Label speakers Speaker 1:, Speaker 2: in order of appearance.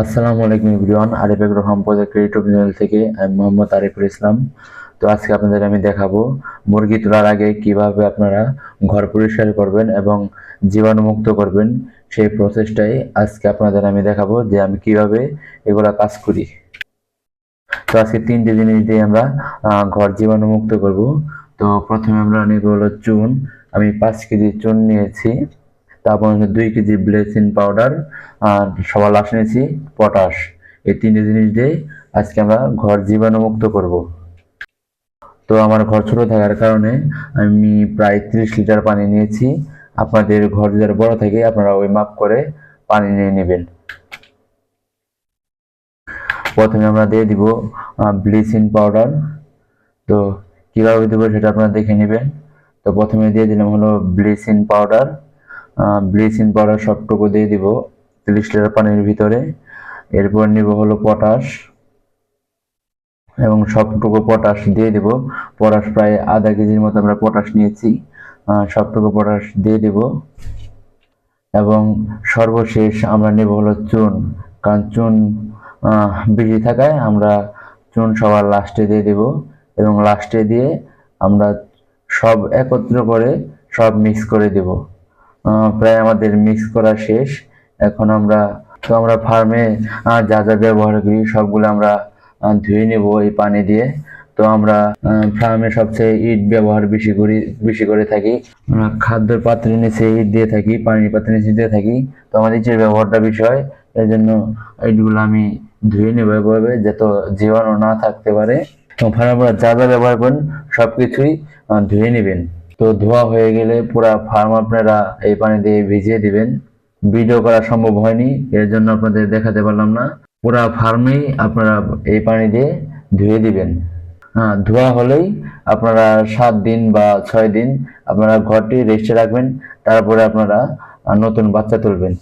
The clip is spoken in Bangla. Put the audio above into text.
Speaker 1: আসসালামু আলাইকুম everyone, Arif Rahman project YouTube channel থেকে আমি মোহাম্মদ আরিফুল ইসলাম। তো আজকে আপনাদের আমি দেখাবো মুরগি তোলার আগে কীভাবে আপনারা ঘর পরিষ্কার করবেন এবং জীবাণুমুক্ত করবেন সেই প্রসেসটাই আজকে আপনাদের আমি দেখাবো যে আমি কীভাবে এগুলা কাজ করি। তো আজকে তিনটে জিনিস দিয়ে আমরা ঘর জীবাণুমুক্ত করব। তো প্রথমে আমরা নেব হলো চুন। আমি পাঁচ কেজি চুন নিয়েছি। তারপর হচ্ছে দুই কেজি ব্লিচিং পাউডার আর সবার লাস্ট নিয়েছি পটাশ। এই তিনটে জিনিস দিয়ে আজকে আমরা ঘর জীবাণুমুক্ত করব। তো আমার ঘর ছোট থাকার কারণে আমি প্রায় ত্রিশ লিটার পানি নিয়েছি। আপনাদের ঘর যারা বড় থাকে, আপনারা ওই মাপ করে পানি নিয়ে নেবেন। প্রথমে আমরা দিয়ে দিব ব্লিচিং পাউডার। তো কীভাবে দেবো সেটা আপনারা দেখে নেবেন। তো প্রথমে দিয়ে দিলাম হলো ব্লিচিং পাউডার। ব্লিচিং পাউডার সবটুকু দিয়ে দিব, তিরিশ লিটার পানির ভিতরে। এরপর নিব হলো পটাশ এবং সবটুকু পটাশ দিয়ে দিব। পটাশ প্রায় আধা কেজির মতো আমরা পটাশ নিয়েছি সবটুকু পটাশ দিয়ে দিব। এবং সর্বশেষ আমরা নেব হলো চুন কারণ চুন বেশি থাকায় আমরা চুন সবার লাস্টে দিয়ে দেব এবং লাস্টে দিয়ে আমরা সব একত্র করে সব মিক্স করে দেব। প্রায় আমাদের মিক্স করা শেষ। এখন আমরা, তো আমরা ফার্মে যা যা ব্যবহার করি সবগুলো আমরা ধুয়ে নেব এই পানি দিয়ে। তো আমরা ফার্মে সবচেয়ে ইট ব্যবহার বেশি করি, বেশি করে থাকি। আমরা খাদ্যের পাত্রের নিচে ইট দিয়ে থাকি, পানির পাত্রের নিচে দিয়ে থাকি। তো আমাদের ইটের ব্যবহারটা বেশি হয়, এই জন্য ইটগুলো আমি ধুয়ে নেব এভাবে যাতে জীবাণু না থাকতে পারে। তো ফার্মে যা যা ব্যবহার করেন সব কিছুই ধুয়ে নেবেন। তো ধোয়া হয়ে গেলে পুরা ফার্ম আপনারা এই পানি দিয়ে ভিজিয়ে দিবেন। ভিডিও করা সম্ভব হয়নি, এর জন্য আপনাদের দেখাতে পারলাম না। পুরা ফার্মেই আপনারা এই পানি দিয়ে ধুয়ে দিবেন। হ্যাঁ ধোয়া হলেই আপনারা সাত দিন বা ছয় দিন আপনারা ঘরটি রেস্টে রাখবেন, তারপরে আপনারা নতুন বাচ্চা তুলবেন।